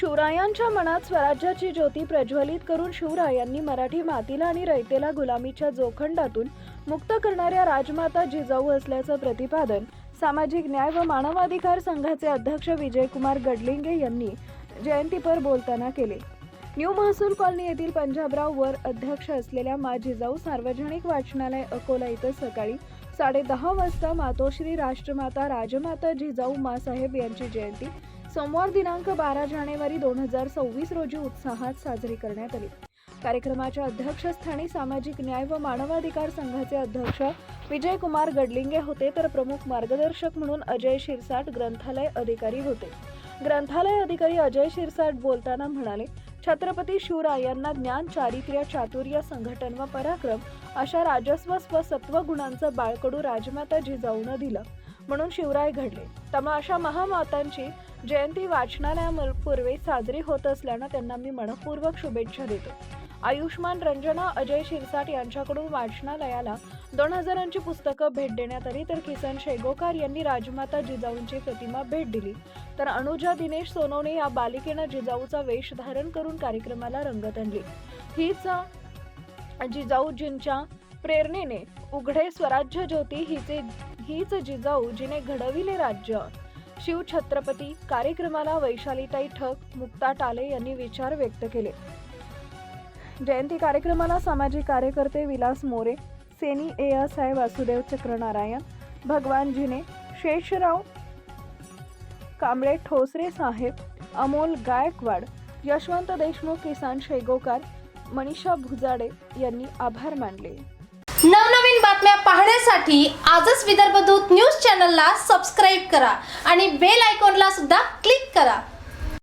शिवरायांच्या मनात स्वराज्याची ज्योती प्रज्वलित करून शिवरायांनी मराठी मातीला आणि रयतेला गुलामीच्या जोखंडातून मुक्त करणाऱ्या राजमाता जिजाऊ असल्याचं प्रतिपादन सामाजिक न्याय व मानवाधिकार संघाचे अध्यक्ष विजयकुमार गडलिंगे यांनी जयंतीपर बोलताना केले. न्यू महसूल कॉलनी येथील पंजाबराव वर अध्यक्ष असलेल्या मा जिजाऊ सार्वजनिक वाचनालय अकोला इथं सकाळी साडे दहा वाजता मातोश्री राष्ट्रमाता राजमाता जिजाऊ मासाहेब यांची जयंती सोमवार दिनांक बारा जानेवारी दोन हजार सव्वीस रोजी उत्साहात साजरी करण्यात आली. कार्यक्रमाच्या अध्यक्षस्थानी सामाजिक न्याय व मानवाधिकार संघाचे अध्यक्ष विजय कुमार गडलिंगे होते तर प्रमुख मार्गदर्शक म्हणून अजय शिरसाट ग्रंथालय अधिकारी होते. ग्रंथालय अधिकारी अजय शिरसाट बोलताना म्हणाले छत्रपती शिवरायांना ज्ञान चारित्र्य चातुर्य संघटन व पराक्रम अशा राजस्व स्व गुणांचं बाळकडू राजमाता जिजाऊनं दिलं. म्हणून शिवराय घडले. त्यामुळे अशा महामातांची जयंती वाचनालयापूर्वी साजरी होत असल्यानं त्यांना मी मनपूर्वक शुभेच्छा देतो. आयुष्मान रंजना अजय शिरसाट यांच्याकडून वाचनालयाला दोन हजारांची पुस्तकं भेट देण्यात आली तर किसन शेगोकार यांनी राजमाता जिजाऊंची प्रतिमा भेट दिली. तर अनुजा दिनेश सोनवणे या बालिकेनं जिजाऊचा वेश धारण करून कार्यक्रमाला रंगत आणली. हीच जिजाऊजींच्या प्रेरणेने उघडे स्वराज्य ज्योती हिचे हीच जिजाऊ जिने घडविले राज्य. शिवछत्रपती कार्यक्रमाला वैशालीताई ठक मुक्ता टाले यांनी विचार व्यक्त केले. जयंती कार्यक्रमाला सामाजिक कार्यकर्ते विलास मोरे सेनी A S I Vasudev Chakranarayan Bhagwan जिने शेषराव कांबळे ठोसरे साहेब अमोल गायकवाड यशवंत देशमुख किसान शेगोकार मनीषा भुजाडे यांनी आभार मानले. नवनवीन बातम्या अपडेटसाठी आजच विदर्भदूत न्यूज चॅनलला सबस्क्राईब करा आणि बेल आयकॉनला सुद्धा क्लिक करा.